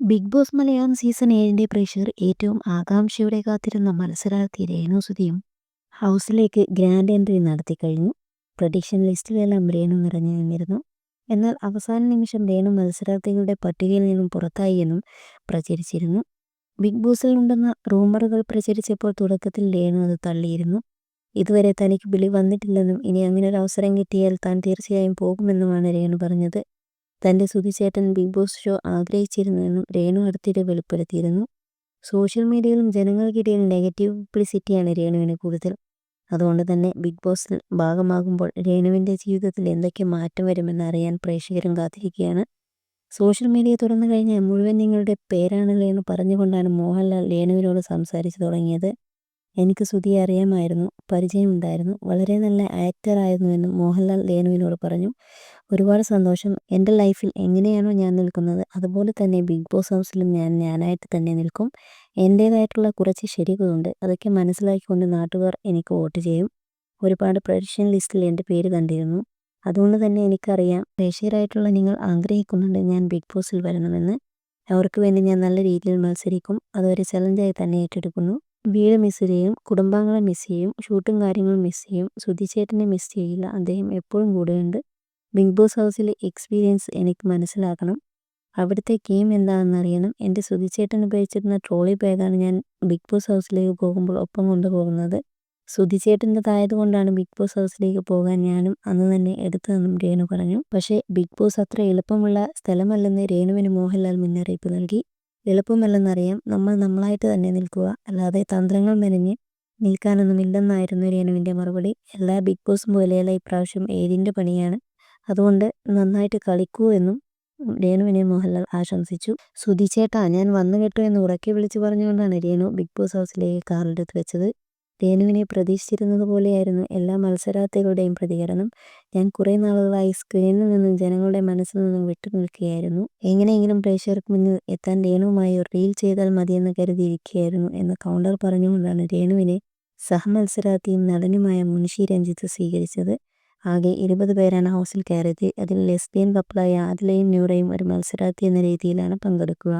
Big boss Malayalam season ഏഴിന്റെ പ്രഷർ ഏറ്റവും ആകാംക്ഷയോടെ കാത്തിരുന്ന മത്സരാർത്ഥി രേണുസുതിയും ഹൗസിലേക്ക് ഗ്രാൻഡ് എൻട്രി നടത്തി കഴിഞ്ഞു. പ്രഡിക്ഷൻ ലിസ്റ്റിലെല്ലാം രേണു നിറഞ്ഞു നിന്നിരുന്നു. എന്നാൽ അവസാന നിമിഷം രേണു മത്സരാർത്ഥികളുടെ പട്ടികയിൽ നിന്നും പുറത്തായി എന്നും പ്രചരിച്ചിരുന്നു. ബിഗ് ബോസിൽ ഉണ്ടെന്ന റൂമറുകൾ പ്രചരിച്ചപ്പോൾ തുടക്കത്തിൽ രേണു അത് തള്ളിയിരുന്നു. ഇതുവരെ തനിക്ക് വിളി വന്നിട്ടില്ലെന്നും ഇനി അങ്ങനെ ഒരു അവസരം കിട്ടിയാൽ താൻ തീർച്ചയായും പോകുമെന്നുമാണ് രേണു പറഞ്ഞത്. തന്റെ സുധിച്ചേട്ടൻ ബിഗ് ബോസ് ഷോ ആഗ്രഹിച്ചിരുന്നുവെന്നും രേണു അടുത്തിടെ വെളിപ്പെടുത്തിയിരുന്നു. സോഷ്യൽ മീഡിയയിലും ജനങ്ങൾക്കിടയിൽ നെഗറ്റീവ് പബ്ലിസിറ്റിയാണ് രേണുവിന് കൂടുതൽ. അതുകൊണ്ട് തന്നെ ബിഗ് ബോസിൽ ഭാഗമാകുമ്പോൾ രേണുവിന്റെ ജീവിതത്തിൽ എന്തൊക്കെ മാറ്റം വരുമെന്ന് അറിയാൻ പ്രേക്ഷകരും കാത്തിരിക്കുകയാണ്. സോഷ്യൽ മീഡിയ തുറന്നു കഴിഞ്ഞാൽ മുഴുവൻ നിങ്ങളുടെ പേരാണല്ലോ എന്ന് പറഞ്ഞുകൊണ്ടാണ് മോഹൻലാൽ രേണുവിനോട് സംസാരിച്ചു തുടങ്ങിയത്. എനിക്ക് സുധിയെ അറിയാമായിരുന്നു പരിചയമുണ്ടായിരുന്നു വളരെ നല്ല ആക്ടറായിരുന്നുവെന്നും മോഹൻലാൽ രേണുവിനോട് പറഞ്ഞു. ഒരുപാട് സന്തോഷം. എന്റെ ലൈഫിൽ എങ്ങനെയാണോ ഞാൻ നിൽക്കുന്നത് അതുപോലെ തന്നെ ബിഗ് ബോസ് ഹൗസിലും ഞാൻ ഞാനായിട്ട് തന്നെ നിൽക്കും. എന്റേതായിട്ടുള്ള കുറച്ച് ശരികളുണ്ട്. അതൊക്കെ മനസ്സിലാക്കിക്കൊണ്ട് നാട്ടുകാർ എനിക്ക് വോട്ട് ചെയ്യും. ഒരുപാട് പ്രൊഡിക്ഷൻ ലിസ്റ്റിൽ എന്റെ പേര് കണ്ടിരുന്നു. അതുകൊണ്ട് തന്നെ എനിക്കറിയാം പ്രേക്ഷകരായിട്ടുള്ള നിങ്ങൾ ആഗ്രഹിക്കുന്നുണ്ട് ഞാൻ ബിഗ് ബോസിൽ വരണമെന്ന്. അവർക്ക് വേണ്ടി ഞാൻ നല്ല രീതിയിൽ മത്സരിക്കും. അതൊരു ചലഞ്ചായി തന്നെ ഏറ്റെടുക്കുന്നു. വീട് മിസ് ചെയ്യും കുടുംബാംഗങ്ങളെ മിസ് ചെയ്യും ഷൂട്ടും കാര്യങ്ങളും മിസ് ചെയ്യും സുധിച്ചേട്ടനെ മിസ് ചെയ്യില്ല. അദ്ദേഹം എപ്പോഴും കൂടെയുണ്ട്. ബിഗ് ബോസ് ഹൗസിലെ എക്സ്പീരിയൻസ് എനിക്ക് മനസ്സിലാക്കണം. അവിടുത്തെ ഗെയിം എന്താണെന്ന് അറിയണം. എന്റെ സുധിച്ചേട്ടൻ ഉപയോഗിച്ചിരുന്ന ട്രോളി ബാഗാണ് ഞാൻ ബിഗ് ബോസ് ഹൗസിലേക്ക് പോകുമ്പോൾ ഒപ്പം കൊണ്ടുപോകുന്നത്. സുധിച്ചേട്ടന്റെതായതുകൊണ്ടാണ് ബിഗ് ബോസ് ഹൗസിലേക്ക് പോകാൻ ഞാനും അന്ന് തന്നെ എടുത്തതെന്നും രേണു പറഞ്ഞു. പക്ഷേ ബിഗ് ബോസ് അത്ര എളുപ്പമുള്ള സ്ഥലമല്ലെന്ന് രേണുവിന് മോഹൻലാൽ മുന്നറിയിപ്പ് നൽകി. എളുപ്പമല്ലെന്നറിയാം. നമ്മൾ നമ്മളായിട്ട് തന്നെ നിൽക്കുക. അല്ലാതെ തന്ത്രങ്ങൾ മെനഞ്ഞ് നിൽക്കാനൊന്നുമില്ലെന്നായിരുന്നു രേണുവിന്റെ മറുപടി. എല്ലാ ബിഗ് ബോസും പോലെയല്ല ഇപ്രാവശ്യം ഏതിന്റെ പണിയാണ്? അതുകൊണ്ട് നന്നായിട്ട് കളിക്കൂ എന്നും രേണുവിനെ മോഹൻലാൽ ആശംസിച്ചു. സുധിച്ചേട്ടാ ഞാൻ വന്നു കേട്ടോ എന്ന് ഉറക്കെ വിളിച്ചു പറഞ്ഞുകൊണ്ടാണ് രേണു ബിഗ് ബോസ് ഹൗസിലേക്ക് കാറിലെടുത്ത് വെച്ചത്. രേണുവിനെ പ്രതീക്ഷിച്ചിരുന്നത് പോലെയായിരുന്നു എല്ലാ മത്സരാർത്ഥികളുടെയും പ്രതികരണം. ഞാൻ കുറേ നാളുകളായി സ്ക്രീനിൽ നിന്നും ജനങ്ങളുടെ മനസ്സിൽ നിന്നും വിട്ടു നിൽക്കുകയായിരുന്നു. എങ്ങനെയെങ്കിലും പ്രേക്ഷകർക്ക് മുന്നിൽ എത്താൻ രേണുവുമായി ഒരു റീൽ ചെയ്താൽ മതിയെന്ന് കരുതിയിരിക്കുകയായിരുന്നു എന്ന് കൗണ്ടർ പറഞ്ഞുകൊണ്ടാണ് രേണുവിനെ സഹമത്സരാർത്ഥിയും നടനുമായ മുൻഷി രഞ്ജിത്ത് സ്വീകരിച്ചത്. ആകെ ഇരുപത് പേരാണ് ഹൗസിൽ കയറിയത്. അതിൽ ലെസ്ബിയൻ കപ്പിളായ ആദിലയും നൂറയും ഒരു മത്സരാർത്ഥി എന്ന രീതിയിലാണ് പങ്കെടുക്കുക.